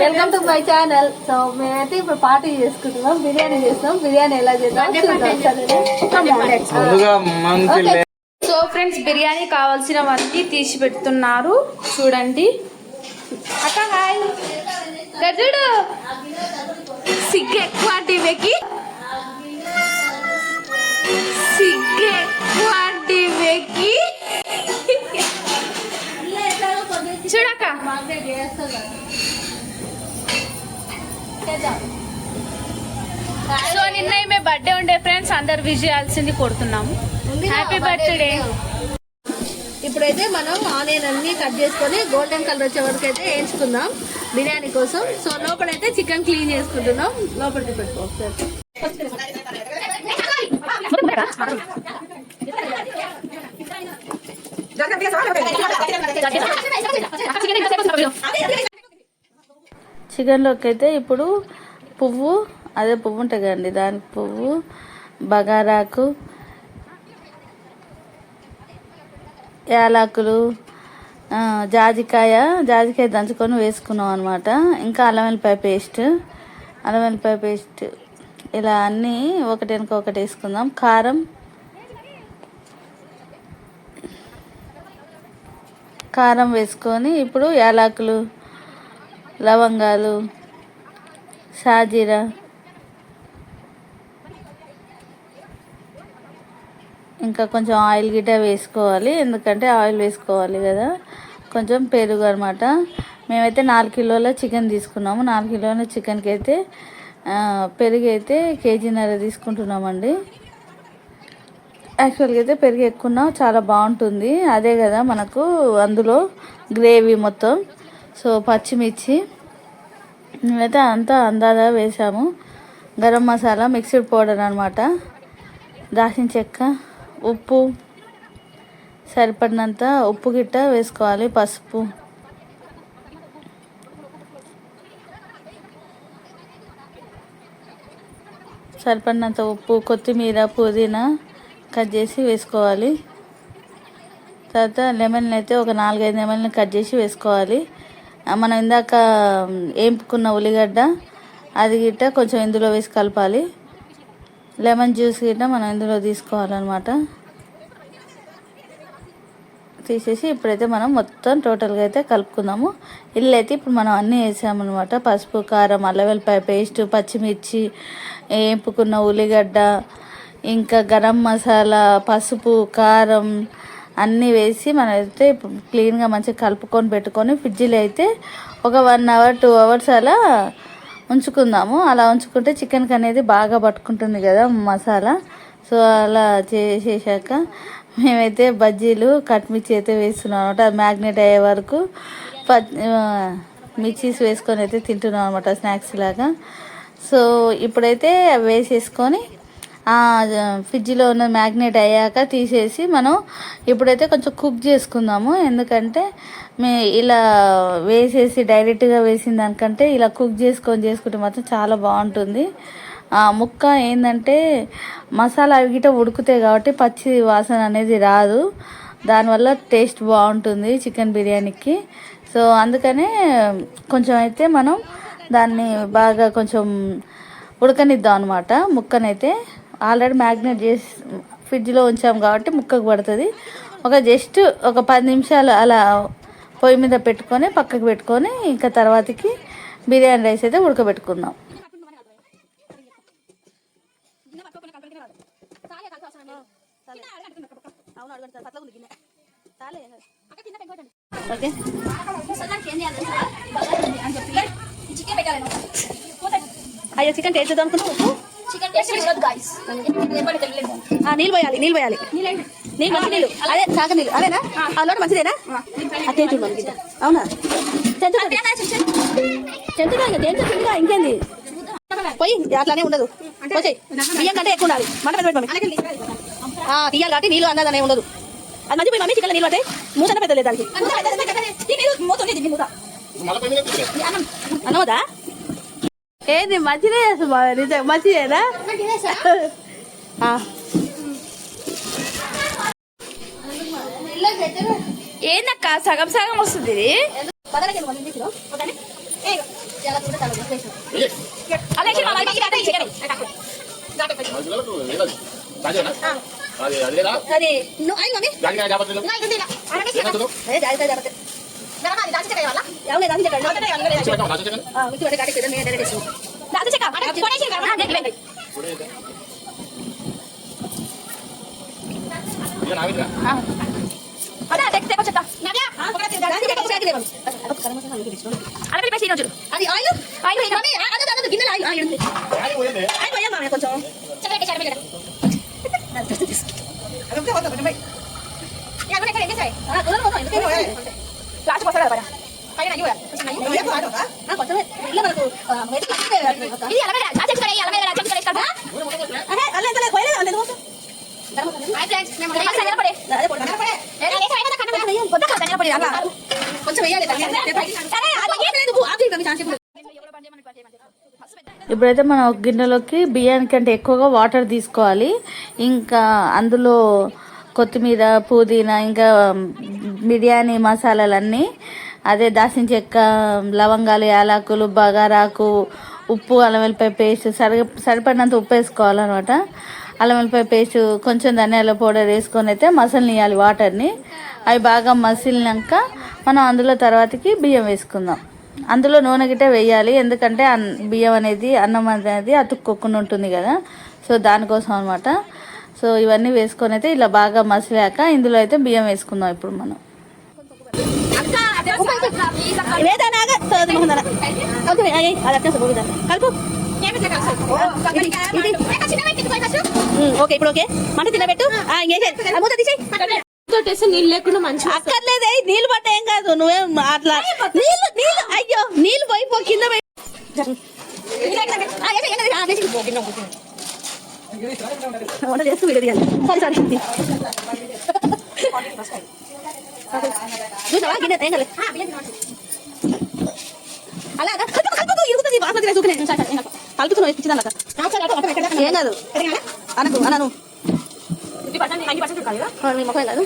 Welcome to my channel so మేమైతే ఇప్పుడు party చేసుకుంటున్నాం. బిర్యానీ చేస్తున్నాం. బిర్యానీ ఎలా చేద్దాం సో ఫ్రెండ్స్ బిర్యానీ కావాల్సినవన్నీ తీసి పెడుతున్నారు. చూడండి. అక్క హాయ్ గజుడు. సిగ్గు ఎక్కువ టీవీకి సో నిన్న ఈమె బర్త్డే ఉండే ఫ్రెండ్స్ అందరు విష్ చేయాల్సింది కొడుతున్నాము. హ్యాపీ బర్త్డే ఇప్పుడైతే మనం ఆనియన్ అన్ని కట్ చేసుకొని గోల్డెన్ కలర్ వచ్చే వరకు అయితే వేయించుకుందాం బిర్యానీ కోసం. సో లోపలైతే చికెన్ క్లీన్ చేసుకుంటున్నాం. లోపలికి పెట్టుకోవచ్చు చికెన్లోకి అయితే ఇప్పుడు పువ్వు అదే పువ్వు ఉంటుంది కదండి దాని పువ్వు బగారాకు యాలకులు జాజికాయ జాజికాయ దంచుకొని వేసుకున్నాం అనమాట ఇంకా అల్లం వెల్లిపాయ పేస్ట్ అల్లం వెల్లిపాయ పేస్ట్ ఇలా అన్నీ ఒకటి వెనుక ఒకటి వేసుకుందాం. కారం కారం వేసుకొని ఇప్పుడు యాలకులు లవంగాలు సాజీరా. ఇంకా కొంచెం ఆయిల్ గిట్ట వేసుకోవాలి. ఎందుకంటే ఆయిల్ వేసుకోవాలి కదా. కొంచెం పెరుగు అనమాట మేమైతే నాలుగు కిలోల చికెన్ తీసుకున్నాము. నాలుగు కిలోల చికెన్కి అయితే పెరుగు అయితే కేజీన్నర తీసుకుంటున్నామండి. యాక్చువల్గా అయితే పెరుగు ఎక్కువ చాలా బాగుంటుంది. అదే కదా మనకు అందులో గ్రేవీ మొత్తం. సో పచ్చిమిర్చి. మేమైతే అంతా అందాదా వేసాము గరం మసాలా మిక్స్డ్ పౌడర్ అనమాట దాచిన చెక్క ఉప్పు సరిపడినంత ఉప్పు గిట్ట వేసుకోవాలి పసుపు. సరిపడినంత ఉప్పు కొత్తిమీర పుదీనా కట్ చేసి వేసుకోవాలి. తర్వాత లెమన్ అయితే ఒక నాలుగైదు లెమన్లు కట్ చేసి వేసుకోవాలి. మనం ఇందాక ఏంపుకున్న ఉల్లిగడ్డ అది గిట్ట కొంచెం ఇందులో వేసి కలపాలి. లెమన్ జ్యూస్ గిట్ట మనం ఇందులో తీసుకోవాలన్నమాట. తీసేసి ఇప్పుడైతే మనం మొత్తం టోటల్గా అయితే కలుపుకుందాము. ఇల్లు అయితే ఇప్పుడు మనం అన్నీ వేసామన్నమాట. పసుపు కారం అల్లం వెల్లిపాయ పేస్ట్ పచ్చిమిర్చి వేపుకున్న ఉల్లిగడ్డ ఇంకా గరం మసాలా పసుపు కారం అన్నీ వేసి మనమైతే క్లీన్గా మంచిగా కలుపుకొని పెట్టుకొని ఫ్రిడ్జ్లో అయితే ఒక వన్ అవర్ టూ అవర్స్ అలా ఉంచుకుందాము. అలా ఉంచుకుంటే చికెన్కి అనేది బాగా పట్టుకుంటుంది కదా మసాలా. సో అలా చేసేసాక మేమైతే బజ్జీలు కట్మిర్చి అయితే వేస్తున్నాం అనమాట అది మ్యాగ్నెట్ అయ్యే వరకు మిర్చీస్ వేసుకొని అయితే తింటున్నాం అనమాట స్నాక్స్ లాగా. సో ఇప్పుడైతే వేసేసుకొని ఫ్రిడ్జ్లో ఉన్న మ్యాగ్నేట్ అయ్యాక తీసేసి మనం ఇప్పుడైతే కొంచెం కుక్ చేసుకుందాము. ఎందుకంటే మే ఇలా వేసేసి డైరెక్ట్గా వేసిన దానికంటే ఇలా కుక్ చేసుకొని చేసుకుంటే మాత్రం చాలా బాగుంటుంది. ముక్క ఏంటంటే మసాలా అవి గిట్ట ఉడుకుతాయి కాబట్టి పచ్చి వాసన అనేది రాదు. దానివల్ల టేస్ట్ బాగుంటుంది చికెన్ బిర్యానీకి. సో అందుకనే కొంచెం అయితే మనం దాన్ని బాగా కొంచెం ఉడకనిద్దాం అనమాట ముక్కనైతే ఆల్రెడీ మ్యాగ్నేట్ చేసి ఫ్రిడ్జ్లో ఉంచాం కాబట్టి ముక్కకు పడుతుంది. ఒక జస్ట్ ఒక పది నిమిషాలు అలా పొయ్యి మీద పెట్టుకొని పక్కకు పెట్టుకొని ఇంకా తర్వాతకి బిర్యానీ రైస్ అయితే ఉడకబెట్టుకుందాం. ఓకే. అయ్యో చికెన్ టేస్ట్ చేద్దాం ఆ, నీళ్ళు పోయాలి నీళ్ళు పోయాలి. నీళ్ళు మంచి నీళ్ళు. అదే చాక నీళ్ళు. అదేనా? అందులో మంచిదేనా? అదే అవునా? చెంచుతుంది చెంచుతుందిగా ఇంకేంది? పోయి అట్లానే ఉండదు. పోయి బియ్యం కంటే ఎక్కువ ఉండాలి. మంట ఆ, తీయాలి కాబట్టి నీళ్ళు అన్నదనే ఉండదు. అది మంచి పోయి మమ్మీ చికెన్ నీళ్ళు పట్టాయి మూత పెద్దలేదు దానికి. అన్నవదా ఏంది మంచిగా చేస్తాం నిజం మంచిదేనా. ఏందక్క సగం సగం వస్తుంది ఇది? అది అది నువ్వు అయ్యి మమ్మీ దానికి జాగ్రత్త ఏమంటుందో ఏ జాగ్రత్త జాగ్రత్త ఎవరు లేదు అంతే పెట్టాం రాసి చెప్పండి మిక్కి పట్టి కాటేసి నేను డైరెక్ట్ ఇస్తాను ఇక నా మీద అది ఆయిల్ ఇప్పుడు. ఇప్పుడైతే మనం ఒక గిన్నెలోకి బియ్యానికంటే ఎక్కువగా వాటర్ తీసుకోవాలి ఇంకా అందులో కొత్తిమీర పుదీనా ఇంకా బిర్యానీ మసాలాలన్నీ. అదే దాసిన చెక్క లవంగాలు యాలకులు బగారాకు ఉప్పు అల్లం వెల్లిపాయ పేస్ట్ సరి సరిపడినంత ఉప్పు వేసుకోవాలన్నమాట. అల్లం వెల్లిపాయ పేస్ట్ కొంచెం ధనియాల పౌడర్ వేసుకొని అయితే మసలనియాలి వాటర్ని. అవి బాగా మసిలినాక మనం అందులో తర్వాతకి బియ్యం వేసుకుందాం. అందులో నూనె గిట్ట వేయాలి. ఎందుకంటే బియ్యం అనేది అన్నం అనేది అతుక్కోకుండా ఉంటుంది కదా. సో దానికోసం అనమాట సో ఇవన్నీ వేసుకొని అయితే ఇలా బాగా మసిలాక ఇందులో అయితే బియ్యం వేసుకుందాం ఇప్పుడు మనం. ఓకే ఇప్పుడు ఓకే. మంట తినబెట్టు. నీళ్ళు లేకుండా అక్కర్లేదే నీళ్ళు పట్ట ఏం కాదు. నువ్వేం అట్లా. నీళ్ళు నీళ్ళు అయ్యో నీళ్ళు పోయిపో కింద వంట చేస్తూ వీడియో తీయాలి సారీ సారీ చూసావా? గిన్నె ఏం కాలేదు అలా అలా కలుపు కలుపుతూ ఇరుగుతుంది. బాస్మతి రైస్ కాదు. కలుపుతున్నావు ఇచ్చింది ఏం కాదు. అనకు అనను. ఆ, మీ ముఖం కాదు.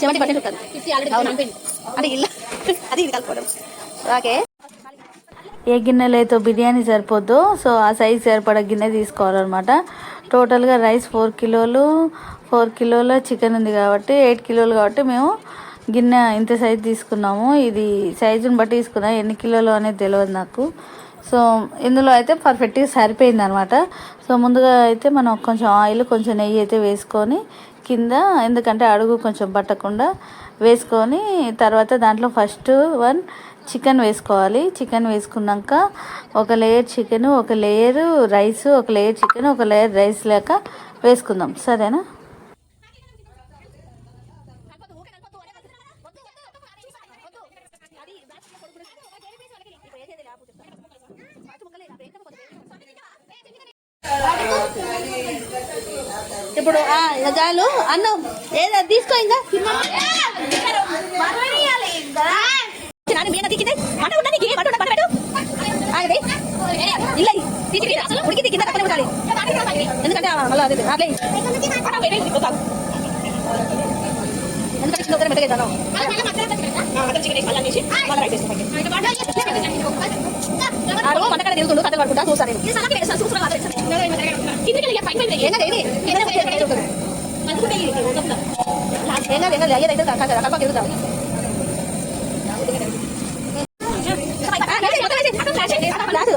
సెవెంటీ పర్సెంట్ కాదు అవునా? అంటే ఇల్లు అది ఇది కలుపుకోవడం. ఓకే. ఏ గిన్నెలో అయితే బిర్యానీ సరిపోద్దో సో ఆ సైజ్ సరిపడా గిన్నె తీసుకోవాలన్నమాట. టోటల్గా రైస్ ఫోర్ కిలోలు ఫోర్ కిలోల చికెన్ ఉంది కాబట్టి ఎయిట్ కిలోలు కాబట్టి మేము గిన్నె ఇంత సైజ్ తీసుకున్నాము. ఇది సైజుని బట్టి తీసుకున్నాం ఎన్ని కిలోలు అనేది తెలియదు నాకు. సో ఇందులో అయితే పర్ఫెక్ట్గా సరిపోయింది అనమాట సో ముందుగా అయితే మనం కొంచెం ఆయిల్ కొంచెం నెయ్యి అయితే వేసుకొని కింద ఎందుకంటే అడుగు కొంచెం పట్టకుండా వేసుకొని తర్వాత దాంట్లో ఫస్ట్ వన్ చికెన్ వేసుకోవాలి. చికెన్ వేసుకున్నాక ఒక లేయర్ చికెన్ ఒక లేయర్ రైస్ ఒక లేయర్ చికెన్ ఒక లేయర్ రైస్ లేక వేసుకుందాం. సరేనా? ఇప్పుడు చాలు అన్నం. ఏదో తీసుకో ఇంకా. మంట పెట్టు. ఆగది. ఇల్ల ఇది. తీసి అసలు ఉడికింది కింద పక్కనే ఉండాలి. ఎందుకంటే మళ్ళా అదే అట్లే. ఎందుకంటే చిన్న రైస్ వేస్తాం. ఆ రోజు మంటకాడ తిరుగుతుండు కథలు పడుకుంటా చూసాను నేను. ఏం కాదు, ఏది? ఏదైనా ఒకటి ఏదైనా ఉంటుంది. ఏం కాదు, ఏం కాదు, అయ్యేదైతే కాదు, కాదు, కలప తిరుగుతాం.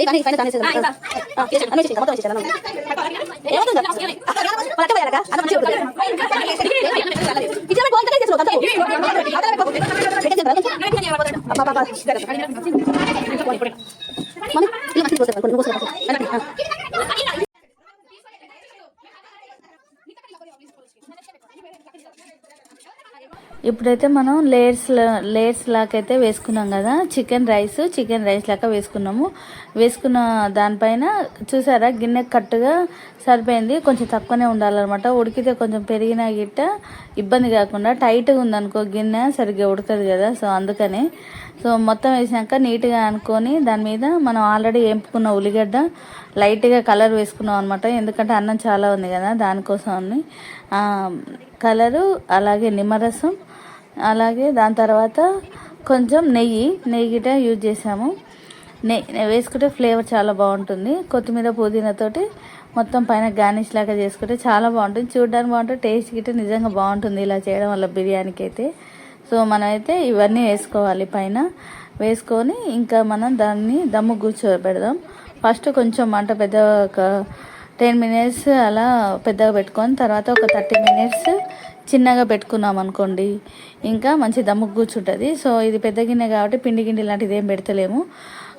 ఏ కానీ పైన చేసేయండి. మొత్తం. ఏమవుతుందో? వాళ్ళ అక్క పోయారక్క? అన్నం మంచిగా ఉడుకుతుంది. ఇచ్చేయమని పోయి ఇంతకే చేస్తున్నావు, అంతే. అవతల పెట్టుకో. పెట్టేసి తింటారా? అబ్బా, అబ్బా, అబ్బా. మమ్మీ, ఇలా మంచిగా పోసేది. కొన్ని పోసేది. ఆ. ఇప్పుడైతే మనం లేయర్స్ లేయర్స్ లాకైతే వేసుకున్నాం కదా. చికెన్ రైస్ చికెన్ రైస్ లాగా వేసుకున్నాము. వేసుకున్న దానిపైన చూసారా గిన్నె కట్టుగా సరిపోయింది. కొంచెం తక్కువనే ఉండాలన్నమాట. ఉడికితే కొంచెం పెరిగినా గిట్ట ఇబ్బంది కాకుండా టైట్గా ఉందనుకో గిన్నె సరిగ్గా ఉడకదు కదా. సో అందుకని. సో మొత్తం వేసాక నీట్గా అనుకొని దాని మీద మనం ఆల్రెడీ ఎంపుకున్న ఉల్లిగడ్డ లైట్గా కలర్ వేసుకున్నాం అనమాట ఎందుకంటే అన్నం చాలా ఉంది కదా దానికోసం అని కలరు అలాగే నిమ్మరసం అలాగే దాని తర్వాత కొంచెం నెయ్యి నెయ్యి గిట యూజ్ చేసాము నెయ్యి వేసుకుంటే ఫ్లేవర్ చాలా బాగుంటుంది. కొత్తిమీర పుదీనాతోటి మొత్తం పైన గార్నిష్ లాగా చేసుకుంటే చాలా బాగుంటుంది. చూడడానికి బాగుంటుంది టేస్ట్ గిట్ట నిజంగా బాగుంటుంది ఇలా చేయడం వల్ల బిర్యానీకి అయితే సో మనమైతే ఇవన్నీ వేసుకోవాలి పైన. వేసుకొని ఇంకా మనం దాన్ని దమ్ము కూర్చోబెడదాం. ఫస్ట్ కొంచెం మంట పెద్ద ఒక టెన్ మినిట్స్ అలా పెద్దగా పెట్టుకొని తర్వాత ఒక థర్టీ మినిట్స్ చిన్నగా పెట్టుకున్నాం అనుకోండి ఇంకా మంచి దమ్ము కూర్చుంటుంది. సో ఇది పెద్ద గిన్నె కాబట్టి పిండి గిండి లాంటిది ఏం పెడతలేము.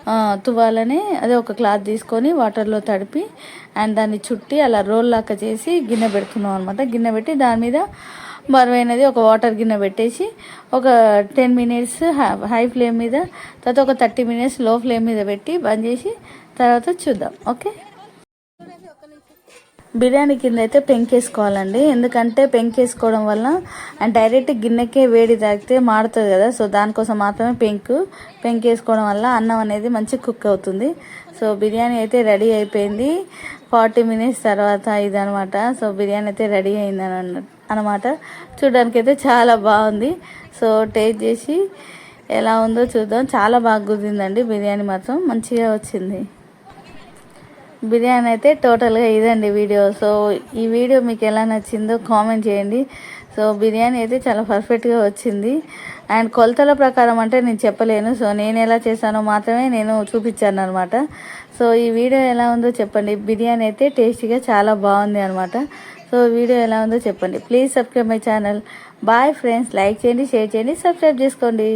తువాలనే తువ్వాలనే అదే ఒక క్లాత్ తీసుకొని వాటర్లో తడిపి అండ్ దాన్ని చుట్టి అలా రోల్ లాగా చేసి గిన్నె పెడుతున్నాం అనమాట గిన్నె పెట్టి దాని మీద బరువైనది ఒక వాటర్ గిన్నె పెట్టేసి ఒక టెన్ మినిట్స్ హై ఫ్లేమ్ మీద తర్వాత ఒక థర్టీ మినిట్స్లో ఫ్లేమ్ మీద పెట్టి బంద్ చేసి తర్వాత చూద్దాం. ఓకే బిర్యానీ కింద అయితే పెంకేసుకోవాలండి. ఎందుకంటే పెంకేసుకోవడం వల్ల అండ్ డైరెక్ట్ గిన్నెకే వేడి తాగితే మాడుతుంది కదా. సో దానికోసం మాత్రమే పెంకు పెంకేసుకోవడం వల్ల అన్నం అనేది మంచి కుక్ అవుతుంది. సో బిర్యానీ అయితే రెడీ అయిపోయింది. ఫార్టీ మినిట్స్ తర్వాత ఇదనమాట. సో బిర్యానీ అయితే రెడీ అయింది అనమాట. చూడడానికి అయితే చాలా బాగుంది. సో టేస్ట్ చేసి ఎలా ఉందో చూద్దాం. చాలా బాగా కుదిరిందండి బిర్యానీ మాత్రం. మంచిగా వచ్చింది. బిర్యానీ అయితే టోటల్గా ఇదండి వీడియో. సో ఈ వీడియో మీకు ఎలా నచ్చిందో కామెంట్ చేయండి. సో బిర్యానీ అయితే చాలా పర్ఫెక్ట్గా వచ్చింది. అండ్ కొలతల ప్రకారం అంటే నేను చెప్పలేను. సో నేను ఎలా చేశానో మాత్రమే నేను చూపించాను అనమాట సో ఈ వీడియో ఎలా ఉందో చెప్పండి. బిర్యానీ అయితే టేస్టీగా చాలా బాగుంది అనమాట సో వీడియో ఎలా ఉందో చెప్పండి. Please subscribe my channel. Bye friends. Like చేయండి షేర్ చేయండి సబ్స్క్రైబ్ చేసుకోండి.